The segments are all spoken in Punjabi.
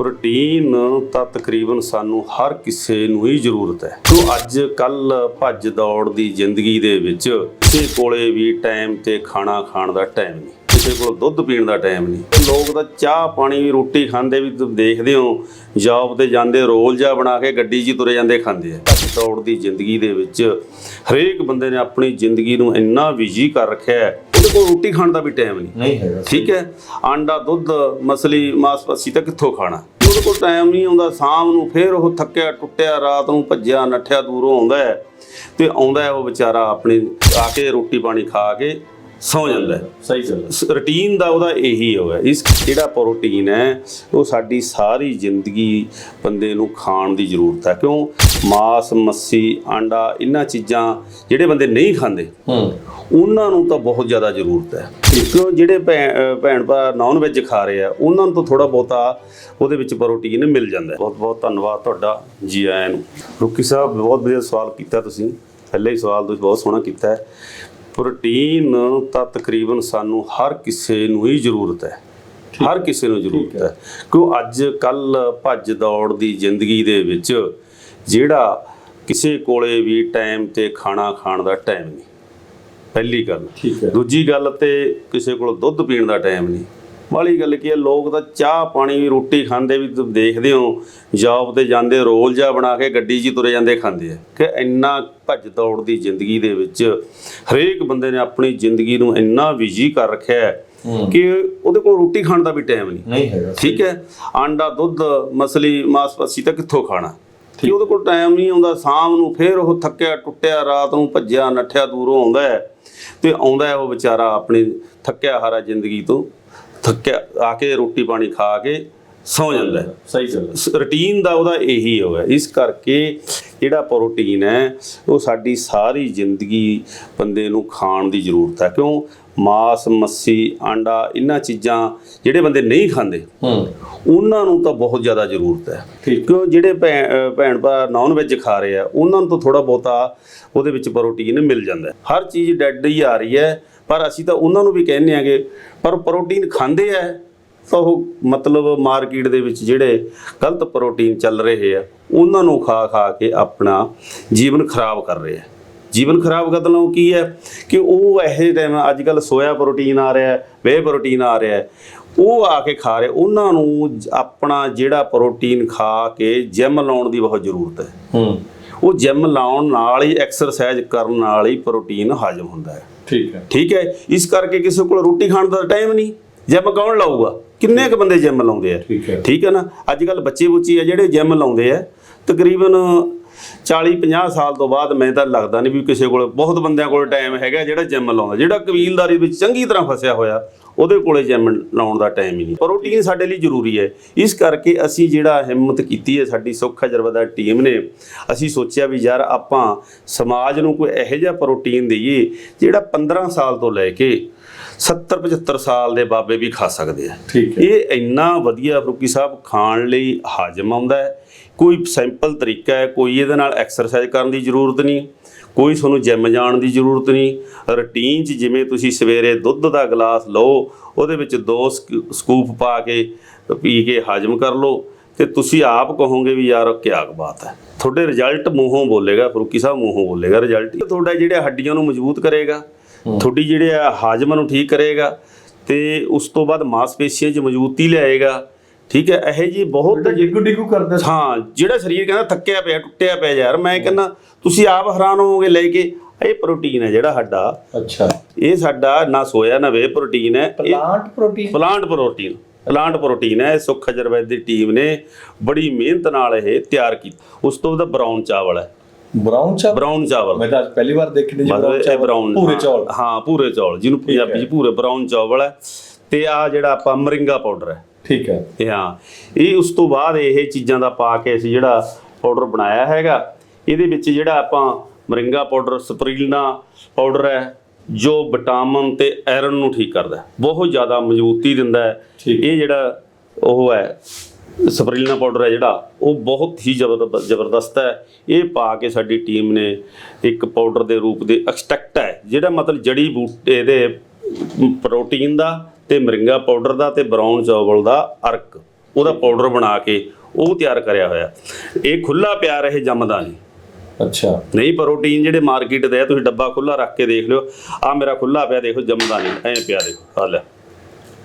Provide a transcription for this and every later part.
ਪ੍ਰੋਟੀਨ ਤਾਂ ਤਕਰੀਬਨ ਸਾਨੂੰ ਹਰ ਕਿਸੇ ਨੂੰ ਹੀ ਜ਼ਰੂਰਤ ਹੈ। ਸੋ ਅੱਜ ਕੱਲ ਭੱਜ ਦੌੜ ਦੀ ਜ਼ਿੰਦਗੀ ਦੇ ਵਿੱਚ ਕਿਸੇ ਕੋਲੇ ਵੀ ਟਾਈਮ ਤੇ ਖਾਣਾ ਖਾਣ ਦਾ ਟਾਈਮ ਨਹੀਂ ਕਿਸੇ ਕੋਲ ਦੁੱਧ ਪੀਣ ਦਾ ਟਾਈਮ ਨਹੀਂ। ਲੋਕ ਤਾਂ ਚਾਹ ਪਾਣੀ ਵੀ ਰੋਟੀ ਖਾਂਦੇ ਵੀ ਤੁਸੀਂ ਦੇਖਦੇ ਹੋ ਜੌਬ ਤੇ ਜਾਂਦੇ ਰੋਲ ਜਾ ਬਣਾ ਕੇ ਗੱਡੀ 'ਚ ਹੀ ਤੁਰੇ ਜਾਂਦੇ ਖਾਂਦੇ ਆ। ਭੱਜ ਦੌੜ ਦੀ ਜ਼ਿੰਦਗੀ ਦੇ ਵਿੱਚ ਹਰੇਕ ਬੰਦੇ ਨੇ ਆਪਣੀ ਜ਼ਿੰਦਗੀ ਨੂੰ ਇੰਨਾ ਬਿਜ਼ੀ ਕਰ ਰੱਖਿਆ ਹੈ ਉਹਦੇ ਕੋਲ ਰੋਟੀ ਖਾਣ ਦਾ ਵੀ ਟਾਈਮ ਨਹੀਂ। ਨਹੀਂ ਹੈਗਾ ਠੀਕ ਹੈ? ਆਂਡਾ ਦੁੱਧ ਮਸਲੀ ਮਾਸਪਾਸੀ ਤਾਂ ਕਿੱਥੋਂ ਖਾਣਾ? ਉਹਦੇ ਕੋਲ ਟਾਈਮ ਨਹੀਂ ਆਉਂਦਾ ਸ਼ਾਮ ਨੂੰ ਫੇਰ ਉਹ ਥੱਕਿਆ ਟੁੱਟਿਆ ਰਾਤ ਨੂੰ ਭੱਜਿਆ ਨੱਠਿਆ ਦੂਰੋਂ ਆਉਂਦਾ ਹੈ ਤੇ ਆਉਂਦਾ ਹੈ ਉਹ ਵਿਚਾਰਾ ਆਪਣੀ ਆ ਕੇ ਰੋਟੀ ਪਾਣੀ ਖਾ ਕੇ ਸੌ ਜਾਂਦਾ ਸਹੀ ਚੱਲ ਰੁਟੀਨ ਦਾ ਉਹਦਾ ਇਹੀ ਹੋ ਹੈ। ਇਸ ਜਿਹੜਾ ਪ੍ਰੋਟੀਨ ਹੈ ਉਹ ਸਾਡੀ ਸਾਰੀ ਜ਼ਿੰਦਗੀ ਬੰਦੇ ਨੂੰ ਖਾਣ ਦੀ ਜ਼ਰੂਰਤ ਹੈ। ਕਿਉਂ? ਮਾਸ ਮੱਸੀ ਆਂਡਾ ਇਹਨਾਂ ਚੀਜ਼ਾਂ ਜਿਹੜੇ ਬੰਦੇ ਨਹੀਂ ਖਾਂਦੇ ਹੂੰ। ਉਹਨਾਂ ਨੂੰ ਤਾਂ ਬਹੁਤ ਜ਼ਿਆਦਾ ਜ਼ਰੂਰਤ ਹੈ। ਕਿਉਂ ਜਿਹੜੇ ਭੈਣ ਭਰਾ ਨਾਨ ਵੈਜ ਖਾ ਰਹੇ ਆ ਉਹਨਾਂ ਨੂੰ ਤਾਂ ਥੋੜਾ ਬਹੁਤਾ ਉਹਦੇ ਵਿੱਚ ਪ੍ਰੋਟੀਨ ਮਿਲ ਜਾਂਦਾ ਬਹੁਤ ਬਹੁਤ ਧੰਨਵਾਦ ਤੁਹਾਡਾ ਜੀ ਆਇਆਂ ਨੂੰ। ਰੁਕੀ ਸਾਹਿਬ ਬਹੁਤ ਵਧੀਆ ਸਵਾਲ ਕੀਤਾ ਤੁਸੀਂ। ਪਹਿਲੇ ਹੀ ਸਵਾਲ ਤੁਸੀਂ ਬਹੁਤ ਸੋਹਣਾ ਕੀਤਾ ਹੈ। ਪ੍ਰੋਟੀਨ ਤਾਂ ਤਕਰੀਬਨ ਸਾਨੂੰ ਹਰ ਕਿਸੇ ਨੂੰ ਹੀ ਜ਼ਰੂਰਤ ਹੈ। ਹਰ ਕਿਸੇ ਨੂੰ ਜ਼ਰੂਰਤ ਹੈ। ਕਿਉਂ ਅੱਜ ਕੱਲ ਭੱਜ ਦੌੜ ਦੀ ਜ਼ਿੰਦਗੀ ਦੇ ਵਿੱਚ ਜਿਹੜਾ ਕਿਸੇ ਕੋਲੇ ਵੀ ਟਾਈਮ ਤੇ ਖਾਣਾ ਖਾਣ ਦਾ ਟਾਈਮ ਨਹੀਂ ਪਹਿਲੀ ਗੱਲ। ਠੀਕ ਹੈ। ਦੂਜੀ ਗੱਲ ਤੇ ਕਿਸੇ ਕੋਲ ਦੁੱਧ ਪੀਣ ਦਾ ਟਾਈਮ ਨਹੀਂ। ਵਾਲੀ ਗੱਲ ਕੀ ਹੈ ਲੋਕ ਤਾਂ ਚਾਹ ਪਾਣੀ ਵੀ ਰੋਟੀ ਖਾਂਦੇ ਵੀ ਤੁਸੀਂ ਦੇਖਦੇ ਹੋ ਜੌਬ ਤੇ ਜਾਂਦੇ ਰੋਲ ਜਾ ਬਣਾ ਕੇ ਗੱਡੀ 'ਚ ਹੀ ਤੁਰੇ ਜਾਂਦੇ ਖਾਂਦੇ ਆ। ਕਿ ਇੰਨਾ ਭੱਜ ਦੌੜ ਦੀ ਜ਼ਿੰਦਗੀ ਦੇ ਵਿੱਚ ਹਰੇਕ ਬੰਦੇ ਨੇ ਆਪਣੀ ਜ਼ਿੰਦਗੀ ਨੂੰ ਇੰਨਾ ਬਿਜ਼ੀ ਕਰ ਰੱਖਿਆ ਹੈ ਕਿ ਉਹਦੇ ਕੋਲ ਰੋਟੀ ਖਾਣ ਦਾ ਵੀ ਟਾਈਮ ਨਹੀਂ। ਨਹੀਂ ਹੈਗਾ ਠੀਕ ਹੈ? ਆਂਡਾ ਦੁੱਧ ਮਸਲੀ ਮਾਸਪਾਸੀ ਤਾਂ ਕਿੱਥੋਂ ਖਾਣਾ? ਕਿ ਉਹਦੇ ਕੋਲ ਟਾਈਮ ਨਹੀਂ ਆਉਂਦਾ, ਸ਼ਾਮ ਨੂੰ ਫੇਰ ਉਹ ਥੱਕਿਆ, ਟੁੱਟਿਆ, ਰਾਤ ਨੂੰ ਭੱਜਿਆ, ਨੱਠਿਆ, ਦੂਰੋਂ ਆਉਂਦਾ ਹੈ ਤੇ ਆਉਂਦਾ ਉਹ ਵਿਚਾਰਾ ਆਪਣੀ ਥੱਕਿਆ ਹਾਰਾ ਜ਼ਿੰਦਗੀ ਤੋਂ। ਥੱਕਿਆ, ਆ ਕੇ ਰੋਟੀ ਪਾਣੀ ਖਾ ਕੇ ਸੌ ਜਾਂਦਾ ਹੈ। ਸਹੀ ਚੱਲ ਰੁਟੀਨ ਦਾ ਉਹਦਾ ਇਹੀ ਹੋ ਹੈ ਇਸ ਕਰਕੇ ਜਿਹੜਾ ਪ੍ਰੋਟੀਨ ਹੈ ਉਹ ਸਾਡੀ ਸਾਰੀ ਜ਼ਿੰਦਗੀ ਬੰਦੇ ਨੂੰ ਖਾਣ ਦੀ ਜ਼ਰੂਰਤ ਹੈ। ਕਿਉਂ? ਮਾਸ ਮੱਸੀ ਆਂਡਾ ਇਹਨਾਂ ਚੀਜ਼ਾਂ ਜਿਹੜੇ ਬੰਦੇ ਨਹੀਂ ਖਾਂਦੇ ਹੂੰ। ਉਹਨਾਂ ਨੂੰ ਤਾਂ ਬਹੁਤ ਜ਼ਿਆਦਾ ਜ਼ਰੂਰਤ ਹੈ। ਕਿਉਂ? ਜਿਹੜੇ ਭੈਣ ਭਰਾ ਨਾਨ ਵੈਜ ਖਾ ਰਹੇ ਆ ਉਹਨਾਂ ਨੂੰ ਤਾਂ ਥੋੜਾ ਬਹੁਤਾ ਉਹਦੇ ਵਿੱਚ ਪ੍ਰੋਟੀਨ ਮਿਲ ਜਾਂਦਾ ਹਰ ਚੀਜ਼ ਡੈਡ ਹੀ ਆ ਰਹੀ ਹੈ ਪਰ ਅਸੀਂ ਤਾਂ ਉਹਨਾਂ ਨੂੰ ਵੀ ਕਹਿੰਦੇ ਆਂਗੇ ਪਰ ਪ੍ਰੋਟੀਨ ਖਾਂਦੇ ਆ ਤਾਂ ਉਹ ਮਤਲਬ ਮਾਰਕੀਟ ਦੇ ਵਿੱਚ ਜਿਹੜੇ ਗਲਤ ਪ੍ਰੋਟੀਨ ਚੱਲ ਰਹੇ ਆ ਉਹਨਾਂ ਨੂੰ ਖਾ ਖਾ ਕੇ ਆਪਣਾ ਜੀਵਨ ਖਰਾਬ ਕਰ ਰਹੇ ਆ। ਜੀਵਨ ਖਰਾਬ ਕਰਨ ਨੂੰ ਕੀ ਹੈ ਕਿ ਉਹ ਇਹ ਟਾਈਮ ਅੱਜ ਕੱਲ ਸੋਇਆ ਪ੍ਰੋਟੀਨ ਆ ਰਿਹਾ ਹੈ ਵੇ ਪ੍ਰੋਟੀਨ ਆ ਰਿਹਾ। ਹੈ ਉਹ ਆ ਕੇ ਖਾ ਰਹੇ ਉਹਨਾਂ ਨੂੰ ਆਪਣਾ ਜਿਹੜਾ ਪ੍ਰੋਟੀਨ ਖਾ ਕੇ ਜਿਮ ਲਾਉਣ ਦੀ ਬਹੁਤ ਜ਼ਰੂਰਤ ਹੈ। ਹੂੰ। ਉਹ ਜਿਮ ਲਾਉਣ ਨਾਲ ਹੀ ਐਕਸਰਸਾਈਜ਼ ਕਰਨ ਨਾਲ ਹੀ ਪ੍ਰੋਟੀਨ ਹਜਮ ਹੁੰਦਾ ਹੈ। ਠੀਕ ਹੈ। ਠੀਕ ਹੈ? ਇਸ ਕਰਕੇ ਕਿਸੇ ਕੋਲ ਰੋਟੀ ਖਾਣ ਦਾ ਟਾਈਮ ਨਹੀਂ। ਜਿਮ ਕੌਣ ਲਾਊਗਾ? ਕਿੰਨੇ ਕੁ ਬੰਦੇ ਜਿਮ ਲਾਉਂਦੇ ਆ? ਠੀਕ ਹੈ। ਨਾ? ਅੱਜ ਕੱਲ ਬੱਚੇ ਬੁੱਚੀ ਆ ਜਿਹੜੇ ਜਿਮ ਲਾਉਂਦੇ ਆ ਤਕਰੀਬਨ 40 50 ਸਾਲ ਤੋਂ ਬਾਅਦ ਮੈਨੂੰ ਤਾਂ ਲੱਗਦਾ ਨਹੀਂ ਵੀ ਕਿਸੇ ਕੋਲ ਬਹੁਤ ਬੰਦਿਆਂ ਕੋਲ ਟਾਈਮ ਹੈਗਾ ਜਿਹੜਾ ਜਿਮ ਲਾਉਂਦਾ। ਜਿਹੜਾ ਕਬੀਲਦਾਰੀ ਵਿੱਚ ਚੰਗੀ ਤਰ੍ਹਾਂ ਫਸਿਆ ਹੋਇਆ ਉਹਦੇ ਕੋਲੇ ਜਿਮ ਲਾਉਣ ਦਾ ਟਾਈਮ ਹੀ ਨਹੀਂ। ਪ੍ਰੋਟੀਨ ਸਾਡੇ ਲਈ ਜ਼ਰੂਰੀ ਹੈ। ਇਸ ਕਰਕੇ ਅਸੀਂ ਜਿਹੜਾ ਹਿੰਮਤ ਕੀਤੀ ਹੈ ਸਾਡੀ ਸੁੱਖ ਹਜਰਬਦਾ ਟੀਮ ਨੇ ਅਸੀਂ ਸੋਚਿਆ ਵੀ ਯਾਰ ਆਪਾਂ ਸਮਾਜ ਨੂੰ ਕੋਈ ਇਹੋ ਜਿਹਾ ਪ੍ਰੋਟੀਨ ਦਈਏ ਜਿਹੜਾ 15 ਸਾਲ ਤੋਂ ਲੈ ਕੇ 70 75 ਸਾਲ ਦੇ ਬਾਬੇ ਵੀ ਖਾ ਸਕਦੇ ਆ। ਠੀਕ ਹੈ। ਇਹ ਇੰਨਾ ਵਧੀਆ ਫਰੂਕੀ ਸਾਹਿਬ ਖਾਣ ਲਈ ਹਾਜ਼ਮ ਆਉਂਦਾ ਹੈ ਕੋਈ ਸਿੰਪਲ ਤਰੀਕਾ ਹੈ ਕੋਈ ਇਹਦੇ ਨਾਲ ਐਕਸਰਸਾਈਜ਼ ਕਰਨ ਦੀ ਜ਼ਰੂਰਤ ਨਹੀਂ ਕੋਈ ਤੁਹਾਨੂੰ ਜਿਮ ਜਾਣ ਦੀ ਜ਼ਰੂਰਤ ਨਹੀਂ। ਰੁਟੀਨ 'ਚ ਜਿਵੇਂ ਤੁਸੀਂ ਸਵੇਰੇ ਦੁੱਧ ਦਾ ਗਲਾਸ ਲਓ ਉਹਦੇ ਵਿੱਚ ਦੋ ਸਕੂ- ਸਕੂਪ ਪਾ ਕੇ ਪੀ ਕੇ ਹਾਜ਼ਮ ਕਰ ਲਓ ਤੇ ਤੁਸੀਂ ਆਪ ਕਹੋਗੇ ਵੀ ਯਾਰ ਕੀ ਬਾਤ ਹੈ। ਤੁਹਾਡੇ ਰਿਜ਼ਲਟ ਮੂੰਹੋਂ ਬੋਲੇਗਾ ਫਰੂਕੀ ਸਾਹਿਬ ਮੂੰਹੋਂ ਬੋਲੇਗਾ ਰਿਜ਼ਲਟ ਤੁਹਾਡਾ ਜਿਹੜੇ ਹੱਡੀਆਂ ਨੂੰ ਮਜ਼ਬੂਤ ਕਰੇਗਾ ਤੁਹਾਡੀ ਜਿਹੜੇ ਹਾਜ਼ਮਾ ਨੂੰ ਠੀਕ ਕਰੇਗਾ ਤੇ ਉਸ ਤੋਂ ਬਾਅਦ ਮਾਸਪੇਸ਼ੀਆਂ 'ਚ ਮਜ਼ਬੂਤੀ ਲਿਆਏਗਾ। ਠੀਕ ਹੈ ਇਹ ਜੀ ਬਹੁਤ ਡਿਗੂ ਡਿਗੂ ਕਰਦਾ। ਹਾਂ ਜਿਹੜਾ ਸਰੀਰ ਕਹਿੰਦਾ ਥੱਕਿਆ ਪਿਆ ਟੁੱਟਿਆ ਪਿਆ ਯਾਰ ਮੈਂ ਕਹਿੰਦਾ ਤੁਸੀਂ ਆਪ ਹੈਰਾਨ ਹੋਵੋਗੇ ਲੈ ਕੇ ਇਹ ਪ੍ਰੋਟੀਨ ਹੈ ਜਿਹੜਾ ਸਾਡਾ। ਅੱਛਾ। ਇਹ ਸਾਡਾ ਨਾ ਸੋਇਆ ਨਾ ਵੇ ਪ੍ਰੋਟੀਨ ਹੈ। Plant protein plant protein plant protein ਹੈ ਸੁੱਖ ਅਜਰਬੈਦ ਦੀ ਟੀਮ ਨੇ ਬੜੀ ਮਿਹਨਤ ਨਾਲ ਇਹ ਤਿਆਰ ਕੀਤਾ ਉਸ ਤੋਂ ਬਾਅਦ ਬਰਾਊਨ ਚਾਵਲ ਹੈ। ਬਰਾਊਨ ਚਾਵਲ? ਬਰਾਊਨ ਚਾਵਲ। ਮੈਂ ਤਾਂ ਪਹਿਲੀ ਵਾਰ ਦੇਖਣੇ ਜੀ ਬਰਾਊਨ ਪੂਰੇ ਚੌਲ। ਹਾਂ ਪੂਰੇ ਚੌਲ ਜਿਹਨੂੰ ਪੰਜਾਬੀ 'ਚ ਪੂਰੇ ਬਰਾਊਨ ਚਾਵਲ ਹੈ। ਤੇ ਆ ਜਿਹੜਾ ਆਪਾਂ ਮਰਿੰਗਾ ਪਾਊਡਰ ਹੈ। ਠੀਕ ਹੈ। ਇਹ ਹਾਂ ਇਹ ਉਸ ਤੋਂ ਬਾਅਦ ਇਹ ਚੀਜ਼ਾਂ ਦਾ ਪਾ ਕੇ ਅਸੀਂ ਜਿਹੜਾ ਪਾਊਡਰ ਬਣਾਇਆ ਹੈਗਾ ਇਹਦੇ ਵਿੱਚ ਜਿਹੜਾ ਆਪਾਂ ਮਰਿੰਗਾ ਪਾਊਡਰ ਸਪਰੀਲਨਾ ਪਾਊਡਰ ਹੈ ਜੋ ਵਿਟਾਮਿਨ ਤੇ ਆਇਰਨ ਨੂੰ ਠੀਕ ਕਰਦਾ ਬਹੁਤ ਜ਼ਿਆਦਾ ਮਜ਼ਬੂਤੀ ਦਿੰਦਾ ਹੈ। ਇਹ ਜਿਹੜਾ ਉਹ ਹੈ ਸਪਰੀਲਨਾ ਪਾਊਡਰ ਹੈ ਜਿਹੜਾ ਉਹ ਬਹੁਤ ਹੀ ਜ਼ਬਰਦ- ਜ਼ਬਰਦਸਤ ਹੈ। ਇਹ ਪਾ ਕੇ ਸਾਡੀ ਟੀਮ ਨੇ ਇੱਕ ਪਾਊਡਰ ਦੇ ਰੂਪ ਦੇ ਐਕਸਟ੍ਰੈਕਟ ਹੈ ਜਿਹੜਾ ਮਤਲਬ ਜੜੀ ਬੂਟੇ ਦੇ ਪ੍ਰੋਟੀਨ ਦਾ ਤੇ ਮਰਿੰਗਾ ਪਾਊਡਰ ਦਾ ਤੇ ਬਰਾਊਨ ਚਾਵਲ ਦਾ ਅਰਕ ਉਹਦਾ ਪਾਊਡਰ ਬਣਾ ਕੇ ਉਹ ਤਿਆਰ ਕਰਿਆ ਹੋਇਆ। ਇਹ ਖੁੱਲਾ ਪਿਆ ਰਹੇ ਜੰਮਦਾ ਨਹੀਂ। ਅੱਛਾ। ਨਹੀਂ ਪ੍ਰੋਟੀਨ ਜਿਹੜੇ ਮਾਰਕੀਟ ਦੇ ਆ ਤੁਸੀਂ ਡੱਬਾ ਖੁੱਲਾ ਰੱਖ ਕੇ ਦੇਖ ਲਿਓ। ਆ ਮੇਰਾ ਖੁੱਲਾ ਪਿਆ ਦੇਖੋ ਜੰਮਦਾ ਨਹੀਂ। ਐਂ ਪਿਆ ਦੇਖੋ ਆ ਲੈ।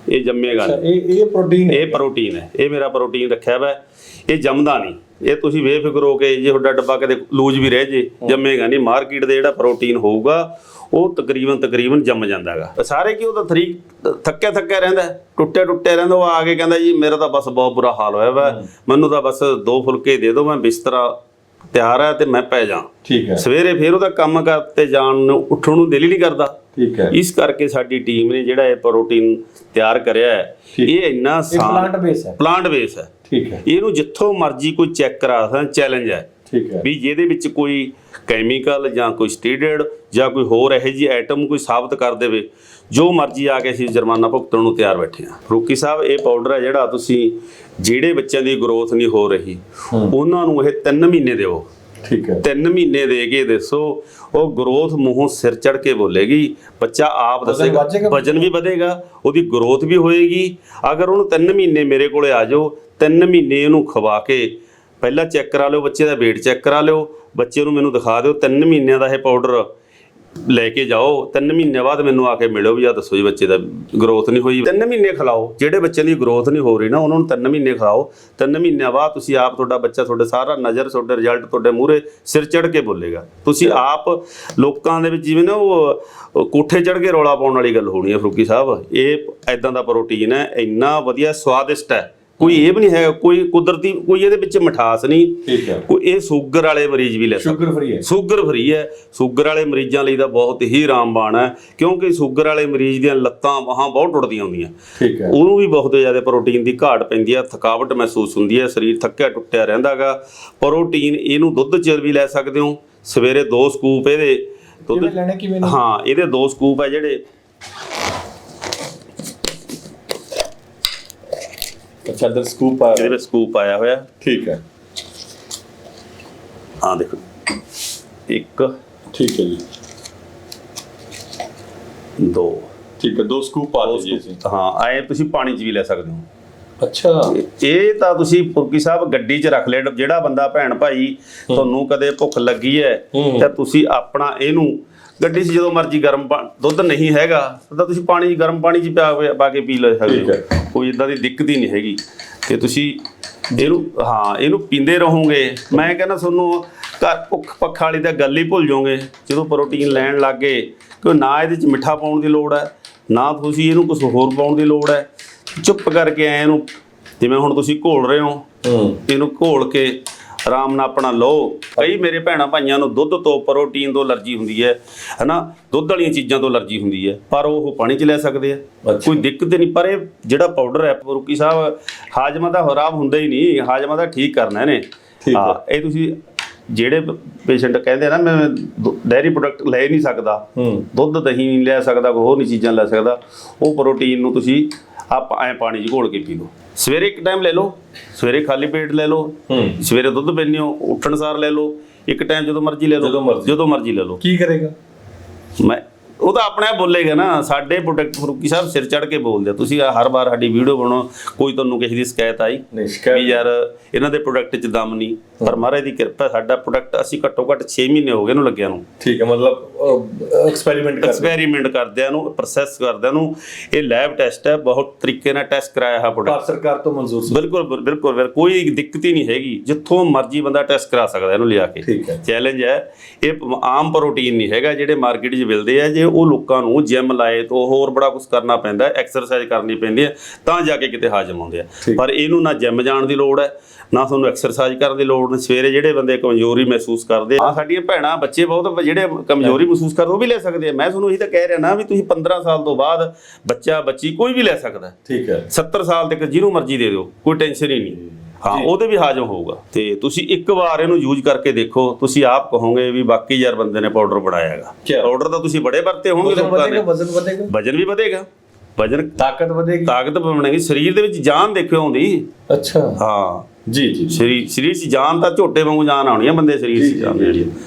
ਇਹ ਜੰਮੇਗਾ ਨਹੀਂ ਇਹ ਇਹ ਪ੍ਰੋਟੀਨ ਹੈ। ਇਹ ਪ੍ਰੋਟੀਨ ਹੈ। ਇਹ ਮੇਰਾ ਪ੍ਰੋਟੀਨ ਰੱਖਿਆ ਵਾ। ਇਹ ਜੰਮਦਾ ਨਹੀਂ। ਇਹ ਤੁਸੀਂ ਬੇਫਿਕਰ ਹੋ ਕੇ ਜੇ ਤੁਹਾਡਾ ਡੱਬਾ ਕਦੇ ਲੂਜ ਵੀ ਰਹਿ ਜੇ ਜੰਮੇਗਾ ਨਹੀਂ। ਮਾਰਕੀਟ ਦੇ ਜਿਹੜਾ ਪ੍ਰੋਟੀਨ ਹੋਊਗਾ ਉਹ ਤਕਰੀਬਨ ਤਕਰੀਬਨ ਜੰਮ ਜਾਂਦਾ ਹੈਗਾ। ਸਾਰੇ ਕੀ ਉਹਦਾ ਤਰੀਕ ਥੱਕਿਆ ਥੱਕਿਆ ਰਹਿੰਦਾ ਹੈ, ਟੁੱਟਿਆ ਟੁੱਟਿਆ ਰਹਿੰਦਾ ਉਹ ਆ ਕੇ ਕਹਿੰਦਾ ਜੀ ਮੇਰਾ ਤਾਂ ਬਸ ਬਹੁਤ ਬੁਰਾ ਹਾਲ ਹੋਇਆ ਵਾ ਮੈਨੂੰ ਤਾਂ ਬਸ ਦੋ ਫੁਲਕੇ ਦੇ ਦਿਓ ਮੈਂ ਬਿਸਤਰਾ ਤਿਆਰ ਹੈ ਤੇ ਮੈਂ ਪੈ ਜਾ। ਠੀਕ ਹੈ। ਸਵੇਰੇ ਫੇਰ ਉਹਦਾ ਕੰਮ ਕਰਤੇ ਜਾਣ ਨੂੰ ਉੱਠਣ ਨੂੰ ਦਿਲ ਹੀ ਨਹੀਂ ਕਰਦਾ। ਠੀਕ ਹੈ। ਇਸ ਕਰਕੇ ਸਾਡੀ ਟੀਮ ਨੇ ਜਿਹੜਾ ਇਹ ਪ੍ਰੋਟੀਨ ਤਿਆਰ ਕਰਿਆ ਹੈ। ਇਹ ਇੰਨਾ ਪਲਾਂਟ ਬੇਸ ਹੈ। ਪਲਾਂਟ ਬੇਸ ਹੈ। ਠੀਕ ਹੈ। ਇਹਨੂੰ ਜਿੱਥੋਂ ਮਰਜ਼ੀ ਕੋਈ ਚੈੱਕ ਕਰਾ ਸਕਦਾ ਚੈਲੰਜ ਹੈ। ਠੀਕ ਹੈ। ਵੀ ਜਿਹਦੇ ਵਿੱਚ ਕੋਈ ਕੈਮੀਕਲ ਜਾਂ ਕੋਈ ਸਟੀਰੋਇਡ ਜਾਂ ਕੋਈ ਹੋਰ ਇਹੋ ਜਿਹੀ ਆਈਟਮ ਕੋਈ ਸਾਬਤ ਕਰ ਦੇਵੇ ਜੋ ਮਰਜ਼ੀ ਆ ਕੇ ਅਸੀਂ ਜੁਰਮਾਨਾ ਭੁਗਤਣ ਨੂੰ ਤਿਆਰ ਬੈਠੇ ਹਾਂ। ਰੂਕੀ ਸਾਹਿਬ ਇਹ ਪਾਊਡਰ ਹੈ ਜਿਹੜਾ ਤੁਸੀਂ ਜਿਹੜੇ ਬੱਚਿਆਂ ਦੀ ਗਰੋਥ ਨਹੀਂ ਹੋ ਰਹੀ ਉਹਨਾਂ ਨੂੰ ਇਹ 3 ਮਹੀਨੇ ਦਿਓ। ਠੀਕ ਹੈ। 3 ਮਹੀਨੇ ਦੇ ਕੇ ਦੱਸੋ ਉਹ ਗਰੋਥ ਮੂੰਹੋਂ ਸਿਰ ਚੜ ਕੇ ਬੋਲੇਗੀ ਬੱਚਾ ਆਪ ਦੱਸੇਗਾ? ਵਜਨ ਵੀ ਵਧੇਗਾ ਉਹਦੀ ਗਰੋਥ ਵੀ ਹੋਏਗੀ। ਅਗਰ ਉਹਨੂੰ 3 ਮਹੀਨੇ ਮੇਰੇ ਕੋਲੇ ਆ ਜਾਓ 3 ਮਹੀਨੇ ਇਹਨੂੰ ਖਵਾ ਕੇ ਪਹਿਲਾਂ ਚੈੱਕ ਕਰਾ ਲਿਓ ਬੱਚੇ ਦਾ weight ਚੈੱਕ ਕਰਾ ਲਿਓ। ਬੱਚੇ ਨੂੰ ਮੈਨੂੰ ਦਿਖਾ ਦਿਓ 3 ਮਹੀਨਿਆਂ ਦਾ ਇਹ ਪਾਊਡਰ ਲੈ ਕੇ ਜਾਓ। 3 ਮਹੀਨੇ ਬਾਅਦ ਮੈਨੂੰ ਆ ਕੇ ਮਿਲੋ ਵੀ ਆ ਦੱਸੋ ਜੀ ਬੱਚੇ ਦਾ ਗਰੋਥ ਨਹੀਂ ਹੋਈ। 3 ਮਹੀਨੇ ਖਿਲਾਓ ਜਿਹੜੇ ਬੱਚਿਆਂ ਦੀ ਗਰੋਥ ਨਹੀਂ ਹੋ ਰਹੀ ਨਾ ਉਹਨਾਂ ਨੂੰ 3 ਮਹੀਨੇ ਖਿਲਾਓ। 3 ਮਹੀਨਿਆਂ ਬਾਅਦ ਤੁਸੀਂ ਆਪ ਤੁਹਾਡਾ ਬੱਚਾ ਤੁਹਾਡੇ ਸਾਰਾ ਨਜ਼ਰ ਤੁਹਾਡੇ ਰਿਜ਼ਲਟ ਤੁਹਾਡੇ ਮੂਹਰੇ ਸਿਰ ਚੜ ਕੇ ਬੋਲੇਗਾ। ਤੁਸੀਂ ਆਪ ਲੋਕਾਂ ਦੇ ਵਿੱਚ ਜਿਵੇਂ ਨਾ ਉਹ ਉਹ ਕੋਠੇ ਚੜ ਕੇ ਰੌਲਾ ਪਾਉਣ ਵਾਲੀ ਗੱਲ ਹੋਣੀ ਹੈ ਫਰੂਕੀ ਸਾਹਿਬ। ਇਹ ਐਦਾਂ ਦਾ ਪ੍ਰੋਟੀਨ ਹੈ ਇੰਨਾ ਵਧੀਆ ਸਵਾਦਿਸ਼ਟ ਹੈ। ਕੋਈ ਇਹ ਵੀ ਨਹੀਂ ਹੈ ਕੋਈ ਕੁਦਰਤੀ ਕੋਈ ਇਹਦੇ ਵਿੱਚ ਮਿਠਾਸ ਨਹੀਂ। ਠੀਕ ਹੈ। ਕੋਈ ਇਹ ਸ਼ੂਗਰ ਵਾਲੇ ਮਰੀਜ਼ ਵੀ ਲੈ ਸਕਦੇ। ਸ਼ੂਗਰ ਫ੍ਰੀ ਹੈ। ਸ਼ੂਗਰ ਫਰੀ ਹੈ। ਸ਼ੂਗਰ ਵਾਲੇ ਮਰੀਜ਼ਾਂ ਲਈ ਤਾਂ ਬਹੁਤ ਹੀ ਰਾਮਬਾਣ ਹੈ ਕਿਉਂਕਿ ਸ਼ੂਗਰ ਵਾਲੇ ਮਰੀਜ਼ ਦੀਆਂ ਲੱਤਾਂ ਬਾਹਾਂ ਬਹੁਤ ਟੁੱਟਦੀਆਂ ਹੁੰਦੀਆਂ। ਠੀਕ ਹੈ। ਉਹਨੂੰ ਵੀ ਬਹੁਤ ਜ਼ਿਆਦਾ ਪ੍ਰੋਟੀਨ ਦੀ ਘਾਟ ਪੈਂਦੀ ਹੈ ਥਕਾਵਟ ਮਹਿਸੂਸ ਹੁੰਦੀ ਹੈ ਸਰੀਰ ਥੱਕਿਆ ਟੁੱਟਿਆ ਰਹਿੰਦਾਗਾ। ਪ੍ਰੋਟੀਨ ਇਹਨੂੰ ਦੁੱਧ ਚ ਵੀ ਲੈ ਸਕਦੇ ਹੋ ਸਵੇਰੇ ਦੋ ਸਕੂਪ ਇਹਦੇ। ਦੁੱਧ ਲੈਣੇ ਕਿਵੇਂ ਹਾਂ ਇਹਦੇ ਦੋ ਸਕੂਪ ਹੈ ਜਿਹੜੇ। ਅੱਛਾ ਦਰ ਸਕੂਪ ਆ ਇਹਦੇ ਵਿੱਚ ਸਕੂਪ ਆਇਆ ਹੋਇਆ। ਠੀਕ ਹੈ। ਆਹ ਦੇਖੋ। ਇੱਕ ਠੀਕ ਹੈ ਜੀ। ਦੋ। ਠੀਕ ਹੈ ਦੋ ਸਕੂਪ ਆ ਦੋ ਜੀ। ਅਸੀਂ ਹਾਂ ਆਏ ਤੁਸੀਂ ਪਾਣੀ ਚ ਵੀ ਲੈ ਸਕਦੇ ਹੋ। ਅੱਛਾ। ਇਹ ਤਾਂ ਤੁਸੀਂ ਫੁਰਕੀ ਸਾਹਿਬ ਗੱਡੀ 'ਚ ਰੱਖ ਲਿਆ ਜਿਹੜਾ ਬੰਦਾ ਭੈਣ ਭਾਈ ਤੁਹਾਨੂੰ ਕਦੇ ਭੁੱਖ ਲੱਗੀ ਹੈ ਹੂੰ। ਤਾਂ ਤੁਸੀਂ ਆਪਣਾ ਇਹਨੂੰ ਗੱਡੀ 'ਚ ਜਦੋਂ ਮਰਜ਼ੀ ਗਰਮ ਪਾ- ਦੁੱਧ ਨਹੀਂ ਹੈਗਾ ਤਾਂ ਤੁਸੀਂ ਪਾਣੀ ਗਰਮ ਪਾਣੀ 'ਚ ਪਿਆ ਪਾ ਕੇ ਪੀ ਲੈ ਸਕਦੇ ਠੀਕ ਹੋ। ਕੋਈ ਇਦਾਂ ਦੀ ਦਿੱਕਤ ਹੀ ਨਹੀਂ ਹੈਗੀ। ਤੇ ਤੁਸੀਂ ਇਹਨੂੰ ਹਾਂ ਇਹਨੂੰ ਪੀਂਦੇ ਰਹੋਗੇ। ਮੈਂ ਕਹਿੰਦਾ ਤੁਹਾਨੂੰ ਘਰ ਭੁੱਖ ਪੱਖਾ ਵਾਲੀ ਤਾਂ ਗੱਲ ਹੀ ਭੁੱਲ ਜਾਓਗੇ। ਜਦੋਂ ਪ੍ਰੋਟੀਨ ਲੈਣ ਲੱਗੇ ਕਿ ਨਾ ਇਹਦੇ 'ਚ ਮਿੱਠਾ ਪਾਉਣ ਦੀ ਲੋੜ ਹੈ ਨਾ ਤੁਸੀਂ ਇਹਨੂੰ ਕੁਝ ਹੋਰ ਪਾਉਣ ਦੀ ਲੋੜ ਹੈ। ਚੁੱਪ ਕਰਕੇ ਐ ਇਹਨੂੰ ਜਿਵੇਂ ਹੁਣ ਤੁਸੀਂ ਘੋਲ ਰਹੇ ਹੂੰ। ਇਹਨੂੰ ਘੋਲ ਕੇ ਆਰਾਮ ਨਾਲ ਆਪਣਾ ਲਓ। ਕਈ ਮੇਰੇ ਭੈਣਾਂ ਭਾਈਆਂ ਨੂੰ ਦੁੱਧ ਤੋਂ ਪ੍ਰੋਟੀਨ ਤੋਂ ਅਲਰਜੀ ਹੁੰਦੀ ਹੈ ਹਨਾ? ਦੁੱਧ ਵਾਲੀਆਂ ਚੀਜ਼ਾਂ ਤੋਂ ਅਲਰਜੀ ਹੁੰਦੀ ਹੈ ਪਰ ਉਹ ਪਾਣੀ 'ਚ ਲੈ ਸਕਦੇ ਆ। ਕੋਈ ਦਿੱਕਤ ਨਹੀਂ ਪਰ ਇਹ ਜਿਹੜਾ ਪਾਊਡਰ ਹੈ ਰੁਕੀ ਸਾਹਿਬ ਹਾਜਮਾ ਦਾ ਖਰਾਬ ਹੁੰਦਾ ਹੀ ਨਹੀਂ ਹਾਜਮਾ ਦਾ ਠੀਕ ਕਰਨਾ ਇਹਨੇ। ਹੈ। ਇਹ ਤੁਸੀਂ ਜਿਹੜੇ ਪੇਸ਼ੈਂਟ ਕਹਿੰਦੇ ਆ ਨਾ ਮੈਂ ਡੈਰੀ ਪ੍ਰੋਡਕਟ ਲੈ ਨਹੀਂ ਸਕਦਾ। ਦੁੱਧ ਦਹੀਂ ਨਹੀਂ ਲੈ ਸਕਦਾ ਕੋਈ ਹੋਰ ਨਹੀਂ ਚੀਜ਼ਾਂ ਲੈ ਸਕਦਾ। ਉਹ ਪ੍ਰੋਟੀਨ ਨੂੰ ਤੁਸੀਂ ਆਪ ਐ ਪਾਣੀ 'ਚ ਘੋਲ ਕੇ ਪੀ ਲਓ। ਸਵੇਰੇ ਇੱਕ ਟਾਈਮ ਲੈ ਲਓ ਸਵੇਰੇ ਖਾਲੀ ਪੇਟ ਲੈ ਲਓ ਹੂੰ। ਸਵੇਰੇ ਦੁੱਧ ਪੀਂਦੇ ਹੋ ਉੱਠਣ ਸਾਰ ਲੈ ਲਓ ਇੱਕ ਟਾਈਮ ਜਦੋਂ ਮਰਜ਼ੀ ਲੈ ਲਓ ਜਦੋਂ ਮਰਜ਼ੀ। ਜਦੋਂ ਮਰਜ਼ੀ ਲੈ ਲਓ। ਕੀ ਕਰੇਗਾ? ਮੈਂ ਉਹ ਤਾਂ ਆਪਣੇ ਆਪ ਬੋਲੇਗਾ ਨਾ ਸਾਡੇ ਪ੍ਰੋਡਕਟ ਫਰੂਕੀ ਸਾਹਿਬ ਸਿਰ ਚੜ ਕੇ ਬੋਲਦੇ ਆ। ਤੁਸੀਂ ਹਰ ਵਾਰ ਸਾਡੀ ਵੀਡੀਓ ਬਣੋ ਕੋਈ ਤੁਹਾਨੂੰ ਕਿਸੇ ਦੀ ਸ਼ਿਕਾਇਤ ਆਈ? ਵੀ ਯਾਰ ਇਹਨਾਂ ਦੇ ਪ੍ਰੋਡਕਟ 'ਚ ਦਮ ਨਹੀਂ ਪਰ ਮਹਾਰਾਜ ਦੀ ਕਿਰਪਾ ਸਾਡਾ ਪ੍ਰੋਡਕਟ ਅਸੀਂ ਘੱਟੋ ਘੱਟ 6 ਮਹੀਨੇ ਹੋ ਗਏ ਇਹਨੂੰ ਲੱਗਿਆ ਨੂੰ। ਠੀਕ ਹੈ ਮਤਲਬ ਐਕਸਪੈਰੀਮੈਂਟ ਕਰ ਐਕਸਪੈਰੀਮੈਂਟ ਕਰਦਿਆਂ ਨੂੰ ਪ੍ਰੋਸੈਸ ਕਰਦਿਆਂ ਨੂੰ ਇਹ ਲੈਬ ਟੈਸਟ ਹੈ ਬਹੁਤ ਤਰੀਕੇ ਨਾਲ ਟੈਸਟ ਕਰਾਇਆ ਹੈ ਪ੍ਰੋਡਕਟ ਸਰਕਾਰ ਤੋਂ ਮਨਜ਼ੂਰ ਸੀ। ਬਿਲਕੁਲ ਬਿਲਕੁਲ ਕੋਈ ਦਿੱਕਤ ਹੀ ਨਹੀਂ ਹੈਗੀ ਜਿੱਥੋਂ ਮਰਜ਼ੀ ਬੰਦਾ ਟੈਸਟ ਕਰਾ ਸਕਦਾ ਇਹਨੂੰ ਲਿਆ ਕੇ। ਚੈਲੰਜ ਹੈ। ਇਹ ਆਮ ਪ੍ਰੋਟੀਨ ਨਹੀਂ ਹੈਗਾ ਜਿਹੜੇ ਮਾਰਕੀਟ 'ਚ ਮਿਲਦੇ ਆ ਜੇ ਉਹ ਲੋਕਾਂ ਨੂੰ ਜਿਮ ਲਾਏ ਤੋਂ ਹੋਰ ਬੜਾ ਕੁਝ ਕਰਨਾ ਪੈਂਦਾ ਐਕਸਰਸਾਈਜ਼ ਕਰਨੀ ਪੈਂਦੀ ਹੈ ਤਾਂ ਜਾ ਕੇ ਕਿਤੇ ਹਾਜ਼ਮ ਆਉਂਦੇ ਆ। ਪਰ ਇਹਨੂੰ ਨਾ ਜਿਮ ਜਾਣ ਦੀ ਲੋੜ ਹੈ ਨਾ ਤੁਹਾਨੂੰ ਐਕਸਰਸਾਈਜ਼ ਕਰਨ ਦੀ ਲੋੜ ਨਹੀਂ ਸਵੇਰੇ ਜਿਹੜੇ ਬੰਦੇ ਕਮਜ਼ੋਰੀ ਮਹਿਸੂਸ ਕਰਦੇ ਆ ਸਾਡੀਆਂ ਭੈਣਾਂ ਬੱਚੇ ਬਹੁਤ ਜਿਹੜੇ ਕਮਜ਼ੋਰੀ ਮਹਿਸੂਸ ਕਰਦੇ ਉਹ ਵੀ ਲੈ ਸਕਦੇ ਆ ਮੈਂ ਤੁਹਾਨੂੰ ਇਹੀ ਤਾਂ ਕਹਿ ਰਿਹਾ ਨਾ ਵੀ ਤੁਸੀਂ 15 ਸਾਲ ਤੋਂ ਬਾਅਦ ਬੱਚਾ ਬੱਚੀ ਕੋਈ ਵੀ ਲੈ ਸਕਦਾ। ਠੀਕ ਹੈ 70 ਸਾਲ ਤੱਕ ਜਿਹਨੂੰ ਮਰਜ਼ੀ ਦੇ ਦਿਓ ਕੋਈ ਟੈਨਸ਼ਨ ਹੀ ਨਹੀਂ ਹਾਂ ਉਹਦੇ ਵੀ ਹਾਜ਼ਮ ਹੋਊਗਾ। ਤੇ ਤੁਸੀਂ ਇੱਕ ਵਾਰ ਇਹਨੂੰ ਯੂਜ਼ ਕਰਕੇ ਦੇਖੋ ਤੁਸੀਂ ਆਪ ਕਹੋਗੇ ਵੀ ਬਾਕੀ ਯਾਰ ਬੰਦੇ ਨੇ ਪਾਊਡਰ ਬਣਾਇਆ ਹੈਗਾ। ਕਿਆ? ਪਾਊਡਰ ਤਾਂ ਤੁਸੀਂ ਬੜੇ ਵਰਤੇ ਹੋਣਗੇ ਵਜ਼ਨ ਲੋਕਾਂ ਨੇ ਵਧੇਗਾ ਵਜ਼ਨ ਵਧੇਗਾ। ਵਜਨ ਵੀ ਵਧੇਗਾ। ਵਜਨ ਤਾਕਤ ਵਧੇਗੀ। ਤਾਕਤ ਬਣੇਗੀ। ਸਰੀਰ ਦੇ ਵਿੱਚ ਜਾਨ ਦੇਖਿਓ ਆਉਂਦੀ ਅੱਛਾ। ਹਾਂ। ਜੀ ਜੀ ਸਰੀਰ ਸਰੀਰ 'ਚ ਜਾਨ ਤਾਂ ਝੋਟੇ ਵਾਂਗੂ ਜਾਨ ਆਉਣੀ ਆ ਬੰਦੇ ਸਰੀਰ 'ਚ ਜਾਨ ਜਿਹੜੀ।